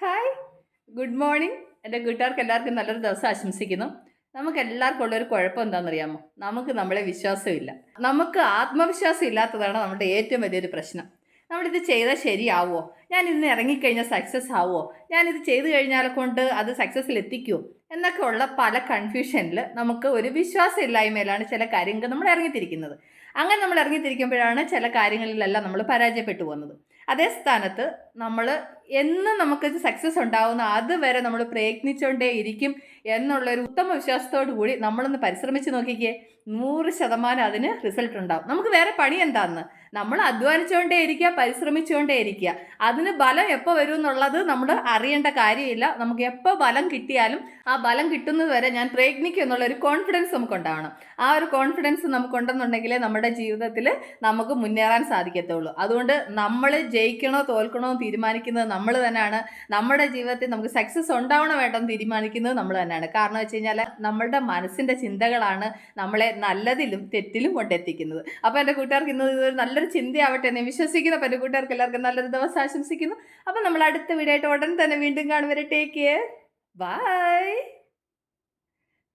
Hi good morning എന്റെ കൂട്ടുകാർക്ക് എല്ലാവർക്കും നല്ലൊരു ദിവസം ആശംസിക്കുന്നു. നമുക്ക് എല്ലാവർക്കും ഉള്ളൊരു കുഴപ്പം എന്താണെന്നറിയാമോ? നമുക്ക് നമ്മളെ വിശ്വാസമില്ല. നമുക്ക് ആത്മവിശ്വാസം ഇല്ലാത്തതാണ് നമ്മുടെ ഏറ്റവും വലിയൊരു പ്രശ്നം. നമ്മളിത് ചെയ്താൽ ശരിയാവോ? ഞാൻ ഇന്ന് ഇറങ്ങിക്കഴിഞ്ഞാൽ സക്സസ് ആവുമോ ഞാനിത് ചെയ്തു കഴിഞ്ഞാൽ കൊണ്ട് അത് സക്സസ്സിൽ എത്തിക്കുമോ എന്നൊക്കെ ഉള്ള പല കൺഫ്യൂഷനിൽ നമുക്ക് ഒരു വിശ്വാസമില്ലായ്മയിലാണ് ചില കാര്യങ്ങൾ നമ്മൾ ഇറങ്ങിത്തിരിക്കുന്നത്. അങ്ങനെ നമ്മൾ ഇറങ്ങിത്തിരിക്കുമ്പോഴാണ് ചില കാര്യങ്ങളിലെല്ലാം നമ്മൾ പരാജയപ്പെട്ടു പോകുന്നത്. അതേ സ്ഥാനത്ത് നമ്മൾ എന്ന് നമുക്ക് സക്സസ് ഉണ്ടാവുന്ന അതുവരെ നമ്മൾ പ്രയത്നിച്ചുകൊണ്ടേ ഇരിക്കും എന്നുള്ളൊരു ഉത്തമ വിശ്വാസത്തോടു കൂടി നമ്മളൊന്ന് പരിശ്രമിച്ച് നോക്കിക്കേ. നൂറ് ശതമാനം അതിന് റിസൾട്ട് ഉണ്ടാവും. നമുക്ക് വേറെ പണി എന്താന്ന്? നമ്മൾ അധ്വാനിച്ചുകൊണ്ടേ ഇരിക്കുക പരിശ്രമിച്ചുകൊണ്ടേ ഇരിക്കുക അതിന് ബലം എപ്പോൾ വരും എന്നുള്ളത് നമ്മൾ അറിയേണ്ട കാര്യമില്ല. നമുക്ക് എപ്പോൾ ബലം കിട്ടിയാലും ആ ബലം കിട്ടുന്നത് വരെ ഞാൻ പ്രയത്നിക്കും എന്നുള്ള ഒരു കോൺഫിഡൻസ് നമുക്ക് ഉണ്ടാവണം ആ ഒരു കോൺഫിഡൻസ് നമുക്കുണ്ടെന്നുണ്ടെങ്കിൽ നമ്മുടെ ജീവിതത്തിൽ നമുക്ക് മുന്നേറാൻ സാധിക്കത്തുള്ളൂ. അതുകൊണ്ട് നമ്മൾ ജയിക്കണോ തോൽക്കണോ തീരുമാനിക്കുന്നത് നമ്മൾ തന്നെയാണ്. നമ്മുടെ ജീവിതത്തിൽ നമുക്ക് സക്സസ് ഉണ്ടാവണോ വേണ്ടെന്ന് തീരുമാനിക്കുന്നത് നമ്മൾ തന്നെയാണ്. കാരണം വെച്ച് കഴിഞ്ഞാൽ നമ്മളുടെ മനസ്സിന്റെ ചിന്തകളാണ് നമ്മളെ നല്ലതിലും തെറ്റിലും കൊണ്ടെത്തിക്കുന്നത്. അപ്പോൾ എന്റെ കൂട്ടുകാർക്ക് ഇന്ന് ഇതൊരു നല്ലൊരു ചിന്തയാവട്ടെ. എന്ന് വിശ്വസിക്കുന്ന അപ്പോൾ കൂട്ടുകാർക്ക് എല്ലാവർക്കും നല്ലൊരു ദിവസം ആശംസിക്കുന്നു. അപ്പോൾ നമ്മൾ അടുത്ത വീഡിയോ ആയിട്ട് ഉടൻ തന്നെ വീണ്ടും കാണുവരെ ടേക്ക് കെയർ ബൈ